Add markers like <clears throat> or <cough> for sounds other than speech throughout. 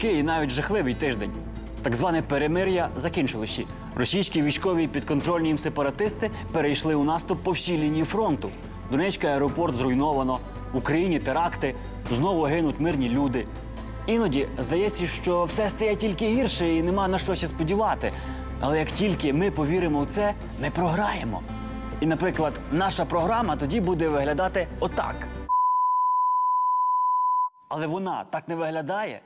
важкий і навіть жахливий тиждень. Так зване перемир'я закінчилося. Російські військові підконтрольні їм сепаратисти перейшли у наступ по всій лінії фронту. Донецький аеропорт зруйновано, в Україні теракти, знову гинуть мирні люди. Іноді здається, що все стає тільки гірше і нема на що ще сподівати. Але як тільки ми повіримо в це, ми програємо. І, наприклад, наша програма тоді буде виглядати отак. Але вона так не виглядає,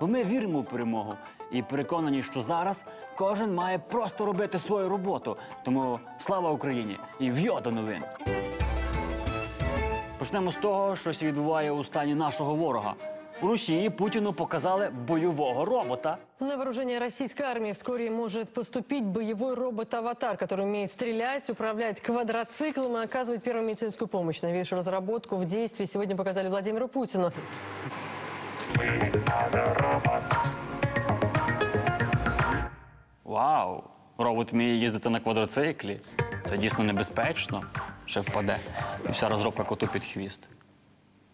бо ми віримо в перемогу і переконані, що зараз кожен має просто робити свою роботу. Тому слава Україні і в'йо до новин. Почнемо з того, що відбуває у стані нашого ворога. У Росії Путіну показали бойового робота. На вооружение российской армии вскоре может поступить боевой робот-аватар, который умеет стрелять, управлять квадроциклом и оказывать первую медицинскую помощь. Новейшую разработку в действии сегодня показали Владимиру Путину. Вау! Робот вміє їздити на квадроциклі. Це дійсно небезпечно. Ще впаде. І вся розробка коту під хвіст.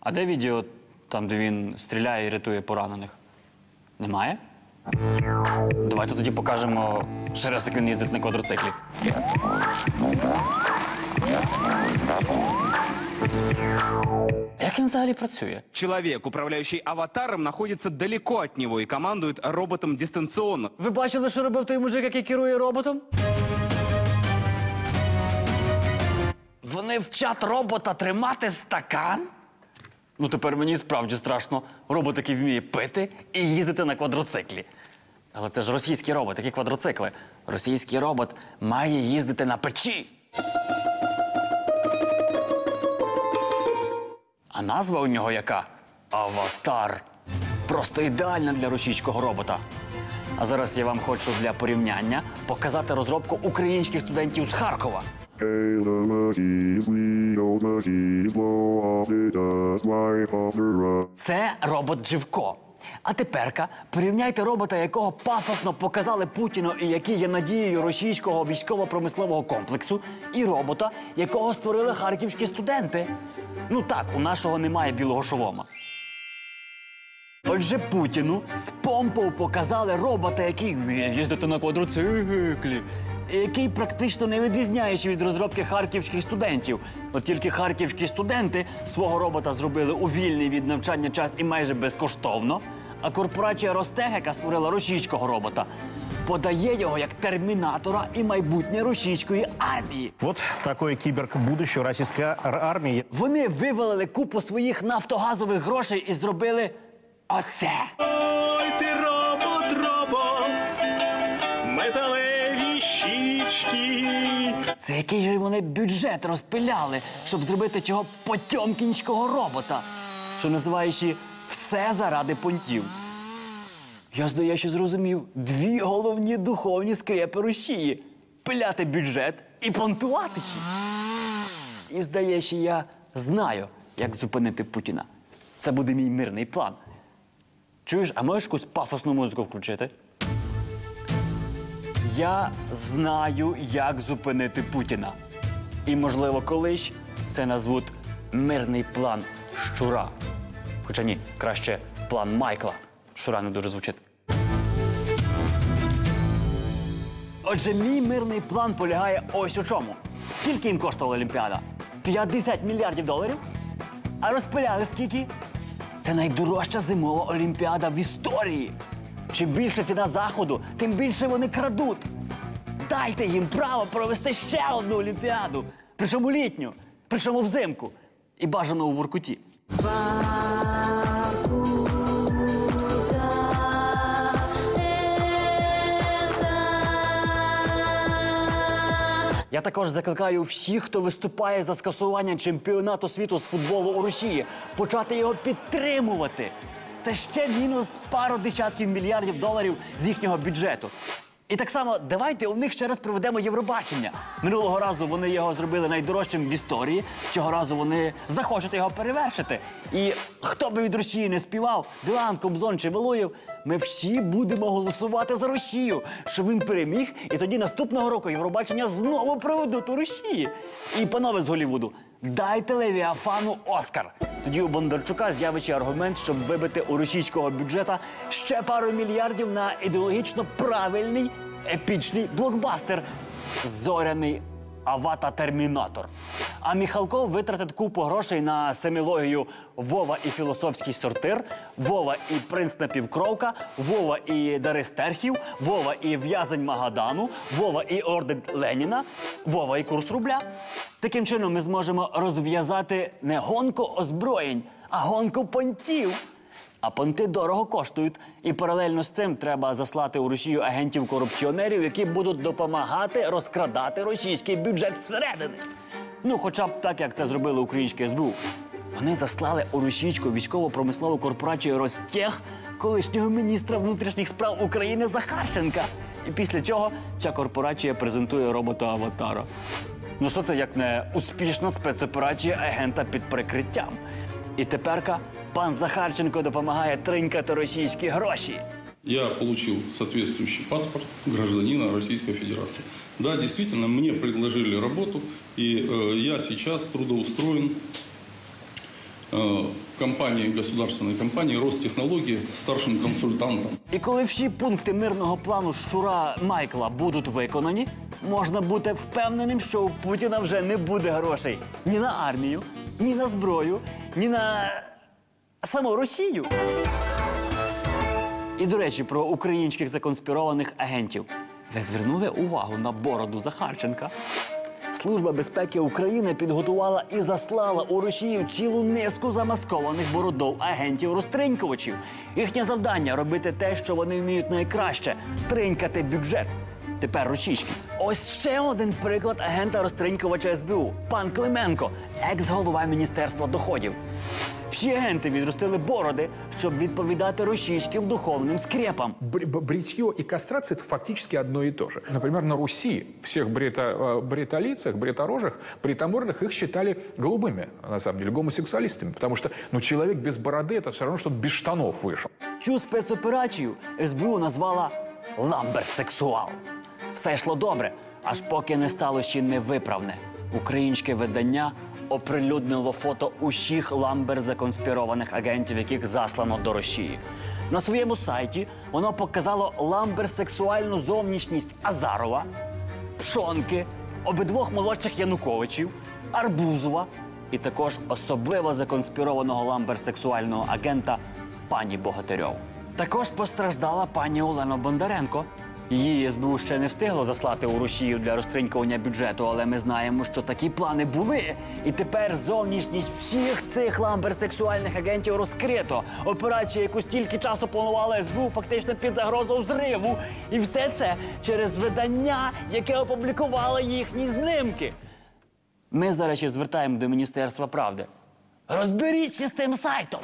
А де відео там, де він стріляє і рятує поранених? Немає? Давайте тоді покажемо ще раз, як він їздить на квадроциклі. Як він взагалі працює? Человек, управляющий аватаром, находится далеко от него и командует роботом дистанционно. Ви бачили, що робив той мужик, який керує роботом? Вони вчать робота тримати стакан? Ну, тепер мені справді страшно. Робот, який вміє пити і їздити на квадроциклі. Але це ж російський робот, які квадроцикли. Російський робот має їздити на печі. А назва у нього яка? Аватар. Просто ідеальна для російського робота. А зараз я вам хочу для порівняння показати розробку українських студентів з Харкова. Це робот Живко. А теперка порівняйте робота, якого пафосно показали Путіну і який є надією російського військово-промислового комплексу, і робота, якого створили харківські студенти. Ну так, у нашого немає білого шолома. Отже, Путіну з помпою показали робота, який вміє їздити на квадроциклі, який практично не відрізняється від розробки харківських студентів. От тільки харківські студенти свого робота зробили у вільний від навчання час і майже безкоштовно. А корпорація Ростег, яка створила російського робота, подає його як термінатора і майбутнє російської армії. Вот такой киберг будущего российской ар- армии. Вони вивалили купу своїх нафтогазових грошей і зробили оце. Це який же вони бюджет розпиляли, щоб зробити цього потьомкінського робота, що називаючи все заради понтів. Я, здається, зрозумів дві головні духовні скрепи Росії пиляти бюджет і понтувати. І здається, я знаю, як зупинити Путіна. Це буде мій мирний план. Чуєш, а можеш якусь пафосну музику включити? Я знаю, як зупинити Путіна. І, можливо, колись це назвуть мирний план щура. Хоча ні, краще план Майкла. Щура не дуже звучить. Отже, мій мирний план полягає ось у чому. Скільки їм коштувала Олімпіада? 50 мільярдів доларів? А розпиляли скільки? Це найдорожча зимова олімпіада в історії. Чим більше ціна заходу, тим більше вони крадуть. Дайте їм право провести ще одну олімпіаду. Причому літню, причому взимку. І бажано у Воркуті. Я також закликаю всіх, хто виступає за скасування чемпіонату світу з футболу у Росії, почати його підтримувати. Це ще мінус пару десятків мільярдів доларів з їхнього бюджету. І так само давайте у них ще раз проведемо Євробачення. Минулого разу вони його зробили найдорожчим в історії. Цього разу вони захочуть його перевершити. І хто би від Росії не співав, Білан, Кобзон чи Валуєв, ми всі будемо голосувати за Росію, щоб він переміг, і тоді наступного року Євробачення знову проведуть у Росії. І панове з Голлівуду, Дайте Левіафану Оскар. Тоді у Бондарчука з'явиться аргумент, щоб вибити у російського бюджета ще пару мільярдів на ідеологічно правильний епічний блокбастер Зоряний Авата Термінатор. А Міхалков витратить купу грошей на семілогію Вова і філософський сортир, Вова і принц напівкровка, Вова і Дари Стерхів, Вова і в'язень Магадану, Вова і орден Леніна, Вова і курс рубля. Таким чином ми зможемо розв'язати не гонку озброєнь, а гонку понтів. А понти дорого коштують. І паралельно з цим треба заслати у Росію агентів-корупціонерів, які будуть допомагати розкрадати російський бюджет зсередини. Ну, хоча б так, як це зробили українське СБУ. Вони заслали у російську військово-промислову корпорацію Ростех колишнього міністра внутрішніх справ України Захарченка. І після цього ця корпорація презентує робота Аватара. Ну що це як не успішна спецоперація агента під прикриттям? І теперка пан Захарченко допомагає тринькати російські гроші. Я получил соответствующий паспорт гражданина Российской Федерации. Да, действительно, мне предложили работу, и э, я сейчас трудоустроен э, в компании, государственной компании Ростехнологии старшим консультантом. І коли всі пункти мирного плану щура Майкла будуть виконані, можна бути впевненим, що у Путіна вже не буде грошей ні на армію, ні на зброю, ні на саму Росію. І до речі, про українських законспірованих агентів. Ви звернули увагу на бороду Захарченка? Служба безпеки України підготувала і заслала у Росію цілу низку замаскованих бородов агентів-розтринькувачів. Їхнє завдання робити те, що вони вміють найкраще тринькати бюджет. Тепер російський. Ось ще один приклад агента розтринькувача СБУ пан Клименко, екс-голова Міністерства доходів. Всі агенти відростили бороди, щоб відповідати російським духовним скрепам. Бр- б- Бритье и кастрация – это фактически одно и то же. Например, на Руси всех брито, э, бритолицах, бриторожих, бритомордых их считали голубыми, на самом деле, гомосексуалистами. Потому что ну, человек без бороды – это все равно, что он без штанов вышел. Цю спецоперацію СБУ назвала ламберсексуал. Все йшло добре, аж поки не стало ще невиправне. Українське видання оприлюднило фото усіх ламбер-законспірованих агентів, яких заслано до Росії. На своєму сайті воно показало ламберсексуальну зовнішність Азарова, Пшонки, обидвох молодших Януковичів, Арбузова і також особливо законспірованого ламберсексуального агента пані Богатирьов. Також постраждала пані Олена Бондаренко. Її СБУ ще не встигло заслати у Росію для розтринькування бюджету, але ми знаємо, що такі плани були. І тепер зовнішність всіх цих ламберсексуальних агентів розкрито. Операція, яку стільки часу планувала СБУ, фактично під загрозою зриву. І все це через видання, яке опублікувало їхні знимки. Ми зараз ще звертаємо до Міністерства правди. Розберіться з тим сайтом.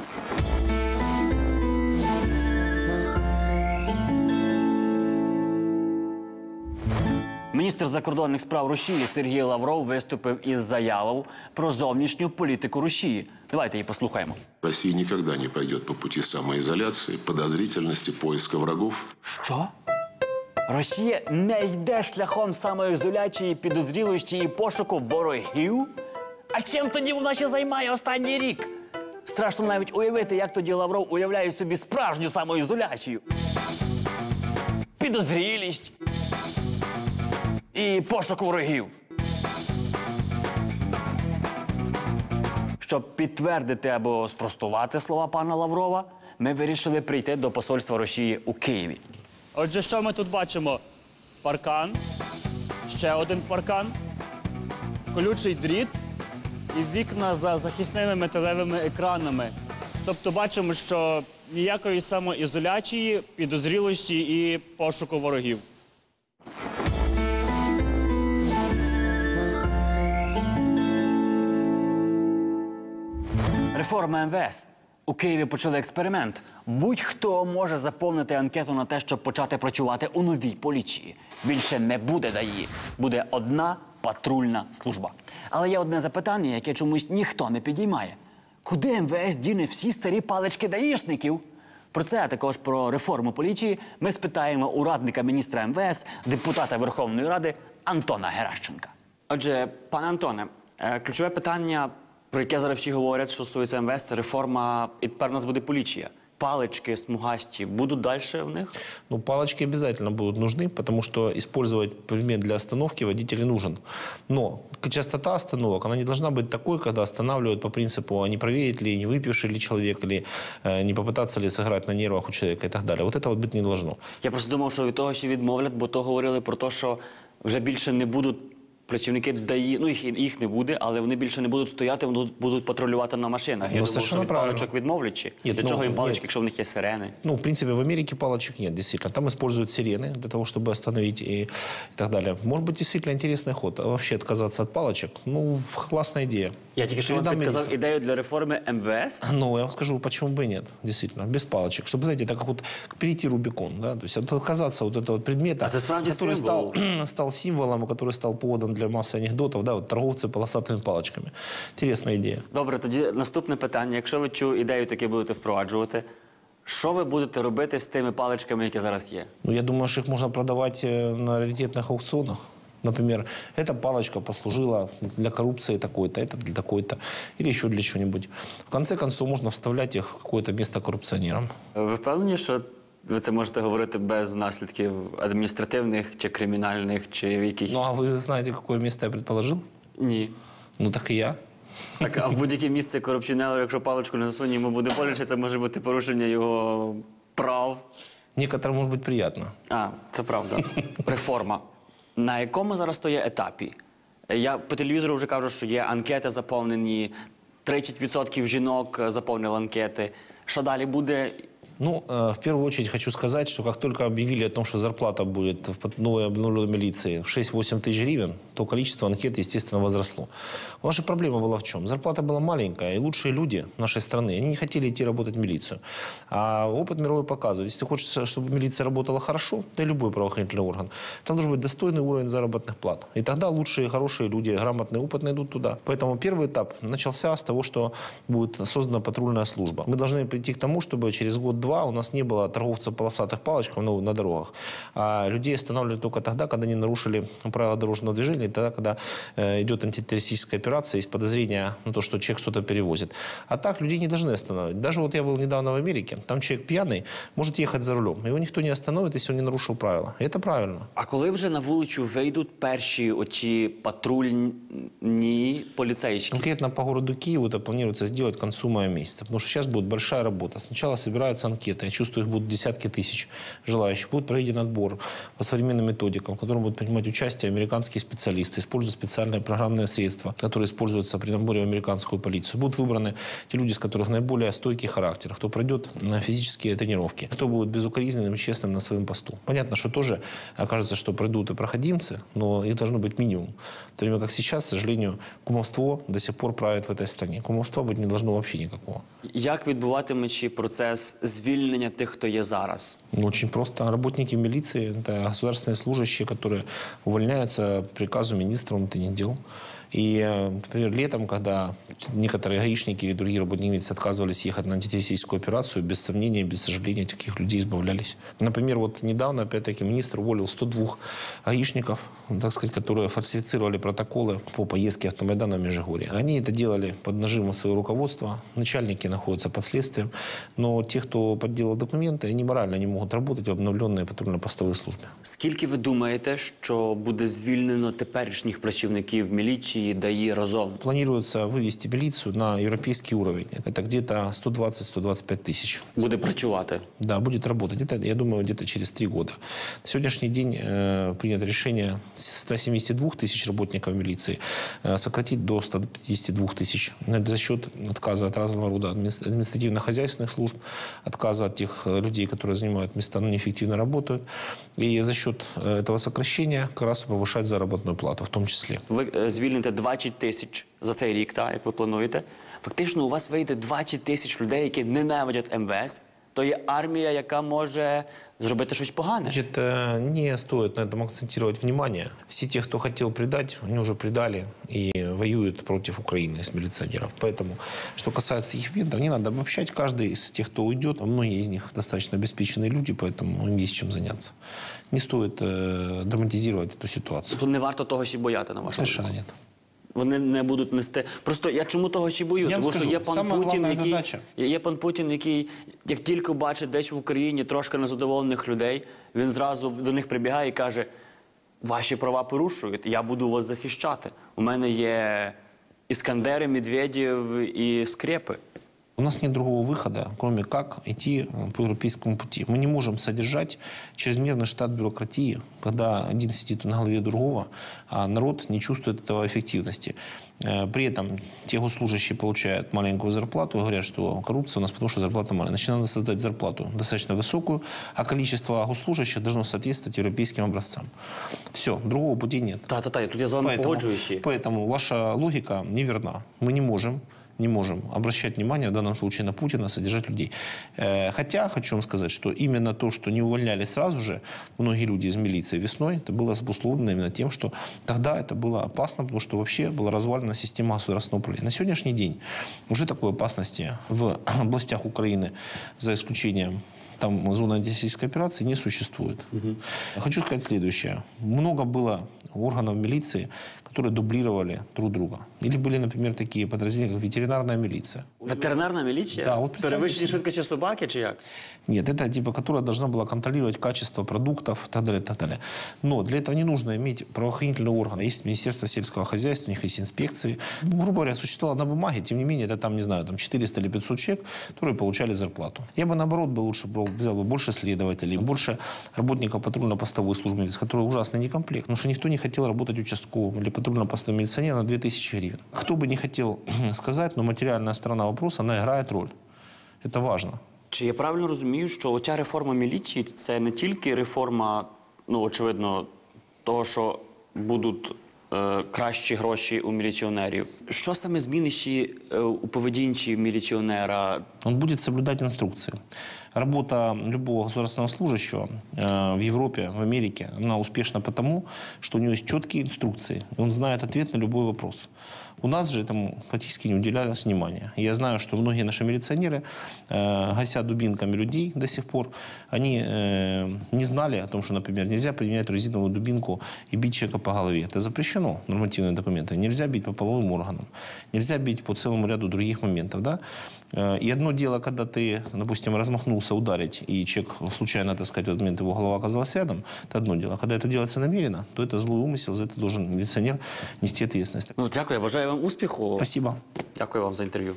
Міністр закордонних справ Росії Сергій Лавров виступив із заявою про зовнішню політику Росії. Давайте її послухаємо. Россия никогда не пойдет по пути самоизоляции, подозрительности, поиска врагов. Що? Росія не йде шляхом самоізоляції, підозрілості і пошуку ворогів? А чим тоді вона ще займає останній рік? Страшно навіть уявити, як тоді Лавров уявляє собі справжню самоізоляцію. Підозрілість і пошук ворогів. Щоб підтвердити або спростувати слова пана Лаврова, ми вирішили прийти до посольства Росії у Києві. Отже, що ми тут бачимо? Паркан, ще один паркан, колючий дріт і вікна за захисними металевими екранами. Тобто бачимо, що ніякої самоізоляції, підозрілості і пошуку ворогів. Реформа МВС. У Києві почали експеримент. Будь-хто може заповнити анкету на те, щоб почати працювати у новій поліції. Більше не буде ДАІ. Буде одна патрульна служба. Але є одне запитання, яке чомусь ніхто не підіймає. Куди МВС діне всі старі палички даїшників? Про це, а також про реформу поліції ми спитаємо у радника міністра МВС, депутата Верховної Ради Антона Геращенка. Отже, пане Антоне, Е, Ключове питання, про яке зараз всі говорять, що стосується МВС, це реформа, і тепер у нас буде поліція. Палички смугасті будуть далі в них? Ну, палочки обязательно будут нужны, потому что использовать предмет для остановки водителю нужен. Но частота остановок, она не должна быть такой, когда останавливают по принципу, а не проверить ли, не выпивший ли человек, или э, не попытаться ли сыграть на нервах у человека и так далее. Вот это вот быть не должно. Я просто думав, що від того ще відмовлять, бо то говорили про те, що вже більше не будуть працівники ДАІ, ну їх, їх не буде, але вони більше не будуть стояти, вони будуть патрулювати на машинах. Я Ну, думав, що совершенно від правильно. паличок відмовлять чи? Ні, Для ну, чого їм ні. палички, якщо в них є сирени? Ну, в принципе, в Америке палочек нет, действительно. Там используют сирены для того, чтобы остановить и, и так далее. Может быть, действительно интересный ход. А вообще отказаться от палочек, ну, классная идея. Я тільки що вам Передам підказав министру. ідею для реформи МВС. Ну, я вам скажу, почему бы и нет, действительно, без палочек. Чтобы, знаете, так как вот перейти Рубикон, да, то есть от- отказаться от этого вот предмета, А это справді который символ. стал, <clears throat> стал символом, который стал поводом для массы анекдотов, да, вот торговцы полосатыми палочками. Интересная идея. Добре, тоді наступне питання. Якщо ви цю ідею таки будете впроваджувати, що ви будете робити з тими паличками, які зараз є? Ну, я думаю, что их можно продавать э, на раритетных аукционах. Например, эта палочка послужила для коррупции такой-то, это для такой-то, или еще для чего-нибудь. В конце концов, можно вставлять их в какое-то место коррупционерам. Ви впевнені, що ви це можете говорити без наслідків адміністративних чи кримінальних, чи яких? Ну, а вы знаете, какое место я предположил? Ні. Ну, так и я. Так, а в будь-яке місце корупціонеру, якщо паличку не засуне, йому буде боляче, це може бути порушення його прав. Некоторым может быть приятно. А, це правда. Реформа. На якому зараз то є етапі? Я по телевізору вже кажу, що є анкети заповнені, 30% жінок е, заповнили анкети. Що далі буде? Ну, э, в первую очередь хочу сказать, что как только объявили о том, что зарплата будет в новой обновленной милиции в 6-8 тысяч гривен, то количество анкет, естественно, возросло. Наша проблема была в чем? Зарплата была маленькая, и лучшие люди нашей страны, они не хотели идти работать в милицию. А опыт мировой показывает, если хочешь, чтобы милиция работала хорошо, да и любой правоохранительный орган, там должен быть достойный уровень заработных плат. И тогда лучшие, хорошие люди, грамотные, опытные идут туда. Поэтому первый этап начался с того, что будет создана патрульная служба. Мы должны прийти к тому, чтобы через год-два у нас не было торговцев полосатых палочков ну, на дорогах, а людей останавливают только тогда, когда они нарушили правила дорожного движения, и тогда, когда э, идет антитеррористическая операция, есть подозрение на то, что человек что-то перевозит. А так людей не должны останавливать. Даже вот я был недавно в Америке, там человек пьяный может ехать за рулем. Его никто не остановит, если он не нарушил правила. И это правильно. А коли вже на вулицю вийдуть перші оці патрульні поліцейські? Конкретно по городу Киеву это планируется сделать к концу мая месяца. Потому что сейчас будет большая работа. Сначала собираются анкеты. Я чувствую, их будут десятки тысяч желающих. Будет проведен отбор по современным методикам, в котором будут принимать участие американские специалисты, используя специальные программные средства, которые используются при наборе в американскую полицию. Будут выбраны те люди, с которых наиболее стойкий характер, кто пройдет на физические тренировки, кто будет безукоризненным и честным на своем посту. Понятно, что тоже окажется, что пройдут и проходимцы, но их должно быть минимум. В то время как сейчас, к сожалению, кумовство до сих пор правит в этой стране. Кумовства быть не должно вообще никакого. Як відбуватиметься процес звільнення тих, хто є зараз? Ну, Очень просто. Работники милиции – это государственные служащие, которые увольняются по приказу министра внутренних дел. И, э, например, летом, когда некоторые гаишники или другие работники милиции отказывались ехать на антитеррористическую операцию, без сомнения, без сожаления, от таких людей избавлялись. Например, вот недавно, опять-таки, министр уволил 102 гаишников, так сказать, которые фальсифицировали протоколы по поездке автомайдана в Межигорье. Они это делали под нажимом своего руководства. Начальники находятся под следствием. Но те, кто подделал документы, они морально не могут работать в обновленной патрульно-постовой службе. Скільки ви думаєте, що буде звільнено теперішніх працівників міліції, ДАІ разом? Планируется вывести милицию на европейский уровень. Это где-то 120-125 тысяч. Буде працювати? Да, будет работать. Это, я думаю, где-то через три года. На сегодняшний день э, принято решение с 172 тысяч работников милиции э, сократить до 152 тысяч. Это За счет отказа от разного рода админис- административно-хозяйственных служб, отказа от тех э, людей, которые занимают места, но неэффективно работают. И за счет э, этого сокращения как раз повышать заработную плату в том числе. Ви е, звільните 20 тисяч за цей рік, так, як ви плануєте. Фактично, у вас вийде 20 тисяч людей, які ненавидять МВС. То є армія, яка може зробити щось погане. Значит, э, не стоит на этом акцентировать внимание. Все те, кто хотел предать, они уже предали и воюют против Украины из милиционеров. Поэтому, что касается их видов, не надо обобщать. Каждый из тех, кто уйдет, многие из них достаточно обеспеченные люди, поэтому им есть чем заняться. Не стоит э, драматизировать эту ситуацию. Тут не варто того всі бояти на вашу Совершенно нет. Вони не будуть нести. Просто я чому того ще боюсь? Тому що є пан Путін, який задача. є пан Путін, який як тільки бачить десь в Україні трошки незадоволених людей, він зразу до них прибігає і каже: ваші права порушують, я буду вас захищати. У мене є іскандери, Медведєв і скрепи. У нас нет другого выхода, кроме как идти э, по европейскому пути. Мы не можем содержать чрезмерный штат бюрократии, когда один сидит на голове другого, а народ не чувствует этого эффективности. Э, При этом те госслужащие получают маленькую зарплату и говорят, что коррупция у нас потому, что зарплата маленькая. Значит, надо создать зарплату достаточно высокую, а количество госслужащих должно соответствовать европейским образцам. Все, другого пути нет. Та-та-та, тут я з вами ще. поэтому ваша логика неверна. Мы не можем не можем обращать внимание в данном случае на Путина, содержать людей. Э, Хотя хочу вам сказать, что именно то, что не увольняли сразу же многие люди из милиции весной, это было обусловлено именно тем, что тогда это было опасно, потому что вообще была развалена система государственного управления. На сегодняшний день уже такой опасности в <clears throat> областях Украины, за исключением там зоны антисессийской операции не существует. Хочу сказать следующее. Много было органов милиции, которые дублировали друг друга. Или были, например, такие подразделения, как ветеринарная милиция. Ветеринарна міліція? Да, от представте Перевищені собі. швидкості собаки чи як? Нет, это типа, которая должна была контролировать качество продуктов и так далее, так далее. Но для этого не нужно иметь правоохранительные органы. Есть Министерство сельского хозяйства, у них есть инспекции. Ну, грубо говоря, существовало на бумаге, тем не менее, это там, не знаю, там 400 или 500 человек, которые получали зарплату. Я бы, наоборот, бы лучше был, взял бы больше следователей, больше работников патрульно-постовой службы милиции, которые ужасный некомплект, потому что никто не хотел работать участковым или патрульно-постовым милиционером на 2000 гривен. Кто бы не хотел <clears throat> сказать, но материальная сторона вопроса, она играет роль. Это важно. Чи я правильно розумію, що оця реформа міліції це не тільки реформа, ну очевидно, того, що будуть е, кращі гроші у міліціонерів. Що саме зміни е, у поведінці міліціонера? Он будет соблюдати інструкції. Работа любого государственного служащего э, в Европе, в Америке, она успешна потому, что у него есть четкие инструкции, и он знает ответ на любой вопрос. У нас же этому практически не уделялось внимания. Я знаю, что многие наши милиционеры, э, гася дубинками людей до сих пор, они э, не знали о том, что, например, нельзя применять резиновую дубинку и бить человека по голове. Это запрещено нормативные документы. Нельзя бить по половым органам, нельзя бить по целому ряду других моментов. Да? Э, И одно дело, когда ты, допустим, размахнулся ударить, и человек случайно, так сказать, в этот момент его голова оказалась рядом, это одно дело. Когда это делается намеренно, то это злой умысел, за это должен милиционер нести ответственность. Ну дякую, я бажаю вам успіху. Спасибо. Дякую вам за інтерв'ю.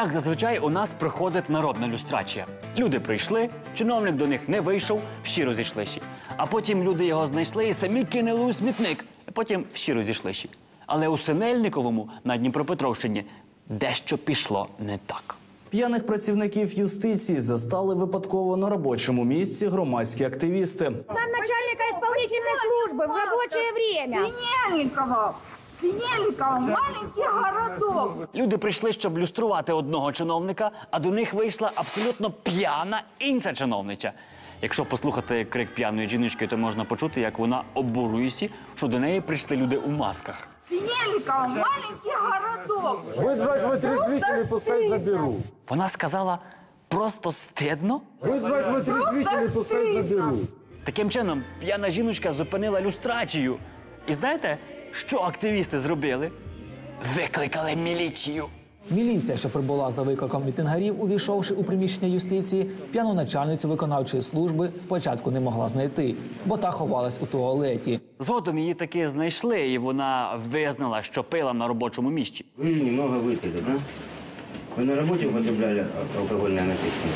Як зазвичай у нас проходить народна люстрація. Люди прийшли, чиновник до них не вийшов, всі розійшлися. А потім люди його знайшли і самі кинули у смітник. А потім всі розійшлися. Але у Синельниковому на Дніпропетровщині дещо пішло не так. П'яних працівників юстиції застали випадково на робочому місці громадські активісти. Там начальника исполнительной службы в рабочее время. Синельникова. Синельникова. Маленький городок. Люди прийшли, щоб люструвати одного чиновника, а до них вийшла абсолютно п'яна інша чиновниця. Якщо послухати крик п'яної жіночки, то можна почути, як вона обурюється, що до неї прийшли люди у масках. Синельникова. Маленький городок. Вызвать вытрезвитель, пускай заберу. Вона сказала просто стидно. Вызвать вытрезвитель, пускай заберу. Таким чином, п'яна жіночка зупинила люстрацію. І знаєте, що активісти зробили? Викликали міліцію. Міліція, що прибула за викликом мітингарів, увійшовши у приміщення юстиції, п'яну начальницю виконавчої служби спочатку не могла знайти, бо та ховалась у туалеті. Згодом її таки знайшли, і вона визнала, що пила на робочому місці. Вы немного выпили, да? Вы на работе употребляли алкогольные напитки?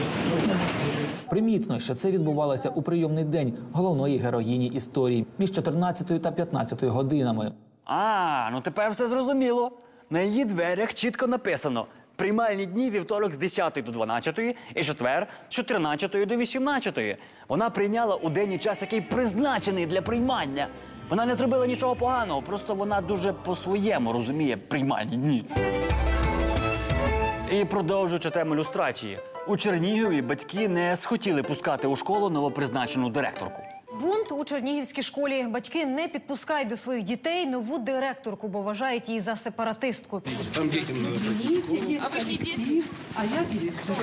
Примітно, що це відбувалося у прийомний день головної героїні історії між 14 та 15 годинами. А, ну тепер все зрозуміло. На її дверях чітко написано: приймальні дні вівторок з 10 до 12 і четвер з 14 до 18. Вона прийняла у день час, який призначений для приймання. Вона не зробила нічого поганого, просто вона дуже по-своєму розуміє приймальні дні. І продовжуючи тему люстрації, у Чернігові батьки не схотіли пускати у школу новопризначену директорку. Бунт у Чернігівській школі. Батьки не підпускають до своїх дітей нову директорку, бо вважають її за сепаратистку. Там детям надо А вы же не дети. А я директор.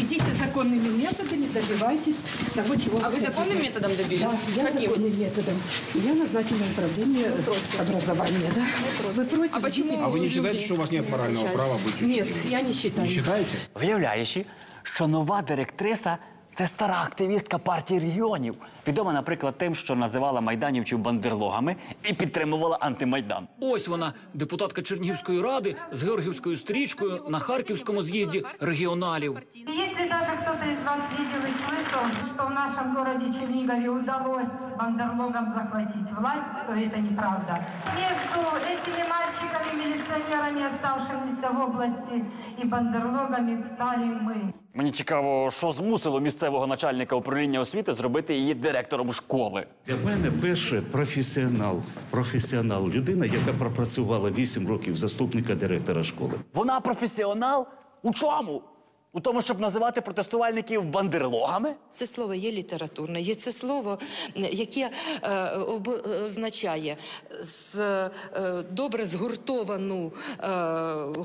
Идите законными методами, добивайтесь того, чего А вы хотите. законным методом добились? Да, я Каким? законным методом. Я назначена в управление образования. Да? Вы против? А почему Идите. А вы не считаете, люди что у вас нет морального начальник. права быть Нет, я не считаю. считаете? Виявляєш, що нова директриса це стара активістка партії регіонів. Відома, наприклад, тим, що називала майданівчів бандерлогами і підтримувала антимайдан. Ось вона, депутатка Чернігівської ради з георгівською стрічкою на харківському з'їзді регіоналів. Если даже кто-то из вас видел и слышал, что в нашем городе Чернигове удалось бандерлогам захватить власть, то это неправда. Между этими мальчиками-милиционерами, оставшимися в области, и бандерлогами стали мы. Мені цікаво, що змусило місцевого начальника управління освіти зробити її директором школи. Для мене перше професіонал. Професіонал людина, яка пропрацювала 8 років заступника директора школи. Вона професіонал у чому? У тому, щоб називати протестувальників бандерлогами? Це слово є літературне, є це слово, яке е, означає з, е, добре згуртовану е,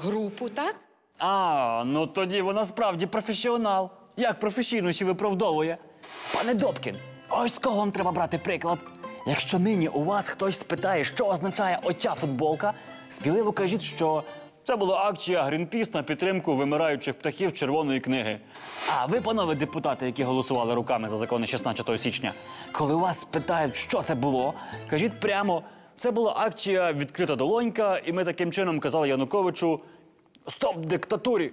групу, так? А, ну тоді вона справді професіонал. Як професійно ще виправдовує. Пане Добкін, ось з кого вам треба брати приклад. Якщо нині у вас хтось спитає, що означає оця футболка, сміливо кажіть, що це була акція Грінпіс на підтримку вимираючих птахів червоної книги. А ви, панове депутати, які голосували руками за закони 16 січня, коли вас спитають, що це було, кажіть прямо, це була акція відкрита долонька, і ми таким чином казали Януковичу Стоп диктатурі!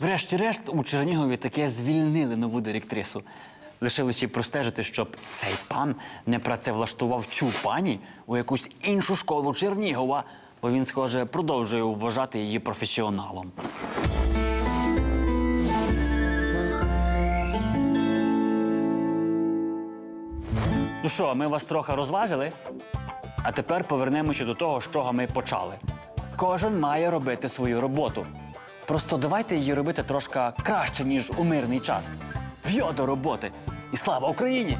Врешті-решт у Чернігові таке звільнили нову директрису. Лишилося простежити, щоб цей пан не працевлаштував цю пані у якусь іншу школу Чернігова, бо він, схоже, продовжує вважати її професіоналом. Ну що, ми вас трохи розважили? А тепер повернемося до того, з чого ми почали. Кожен має робити свою роботу. Просто давайте її робити трошки краще, ніж у мирний час. В'йо до роботи! І слава Україні!